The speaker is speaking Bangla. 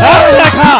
তাই দেখা